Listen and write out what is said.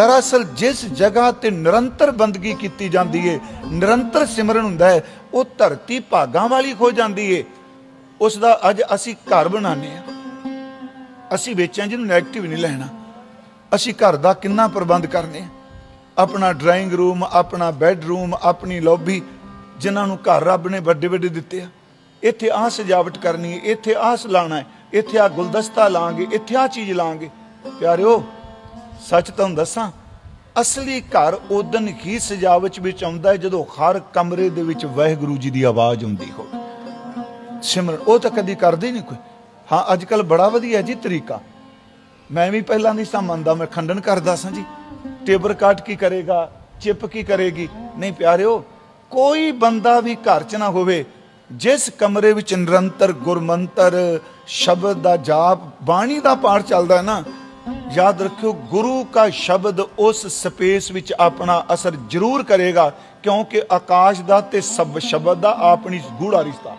ਦਰਅਸਲ ਜਿਸ ਜਗ੍ਹਾ ਤੇ ਨਿਰੰਤਰ ਬੰਦਗੀ ਕੀਤੀ ਜਾਂਦੀ ਏ, ਨਿਰੰਤਰ ਸਿਮਰਨ ਹੁੰਦਾ ਹੈ ਉਹ ਧਰਤੀ ਭਾਗਾਂ ਵਾਲੀ ਹੋ ਜਾਂਦੀ ਏ। ਉਸ ਦਾ ਅੱਜ ਅਸੀਂ ਘਰ ਬਣਾਉਂਦੇ ਆ ਅਸੀਂ ਵੇਚਾਂ ਜਿਹਨੂੰ 네ਗੇਟਿਵ ਨਹੀਂ ਲੈਣਾ। ਅਸੀਂ ਘਰ ਦਾ ਕਿੰਨਾ ਪ੍ਰਬੰਧ ਕਰਨੇ ਆ ਆਪਣਾ ਡਰਾਇੰਗ ਰੂਮ ਆਪਣਾ ਬੈੱਡਰੂਮ ਆਪਣੀ ਲੌਬੀ ਜਿਨ੍ਹਾਂ ਨੂੰ ਘਰ ਰੱਬ ਨੇ ਵੱਡੇ ਵੱਡੇ ਦਿੱਤੇ ਆ। ਇੱਥੇ ਆਹ ਸਜਾਵਟ ਕਰਨੀ ਹੈ ਇੱਥੇ ਆਹ ਸਲਾਣਾ ਹੈ ਇੱਥੇ ਆਹ ਗੁਲਦਸਤਾ ਲਾਂਗੇ, ਇੱਥੇ ਆਹ ਚੀਜ਼ ਲਾਂਗੇ। ਪਿਆਰਿਓ ਸੱਚ ਤੁਹਾਨੂੰ ਦੱਸਾਂ, ਅਸਲੀ ਘਰ ਉਦਨ ਹੀ ਸਜਾਵਟ ਵਿੱਚ ਆਉਂਦਾ ਹੈ ਜਦੋਂ ਹਰ ਕਮਰੇ ਦੇ ਵਿੱਚ ਵਾਹਿਗੁਰੂ ਜੀ ਦੀ ਆਵਾਜ਼ ਹੁੰਦੀ ਹੋਵੇ। ਸਿਮਰਨ, ਉਹ ਤਾਂ ਕਦੀ ਕਰਦੇ ਨਹੀਂ ਕੋਈ। ਹਾਂ ਅੱਜ ਕੱਲ ਬੜਾ ਵਧੀਆ ਜੀ ਤਰੀਕਾ। ਮੈਂ ਵੀ ਪਹਿਲਾਂ ਨਹੀਂ ਸਾਂ ਮੰਨਦਾ, ਮੈਂ ਖੰਡਨ ਕਰਦਾ ਸਾਂ ਜੀ। ਟੇਬਰ ਕਾਟ ਕੀ ਕਰੇਗਾ, ਚਿਪ ਕੀ ਕਰੇਗੀ। ਨਹੀਂ ਪਿਆਰਿਓ, ਕੋਈ ਬੰਦਾ ਵੀ ਘਰ 'ਚ ਨਾ ਹੋਵੇ, ਜਿਸ ਕਮਰੇ ਵਿੱਚ ਨਿਰੰਤਰ ਗੁਰਮੰਤਰ, ਸ਼ਬਦ ਦਾ ਜਾਪ, ਬਾਣੀ ਦਾ ਪਾਠ ਚੱਲਦਾ ਹੈ ਨਾ ਯਾਦ ਰੱਖਿਓ, ਗੁਰੂ ਦਾ ਸ਼ਬਦ ਉਸ ਸਪੇਸ ਵਿੱਚ ਆਪਣਾ ਅਸਰ ਜ਼ਰੂਰ ਕਰੇਗਾ, ਕਿਉਂਕਿ ਆਕਾਸ਼ ਦਾ ਤੇ ਸਭ ਸ਼ਬਦ ਦਾ ਆਪਣੀ ਗੂੜਾ ਰਿਸ਼ਤਾ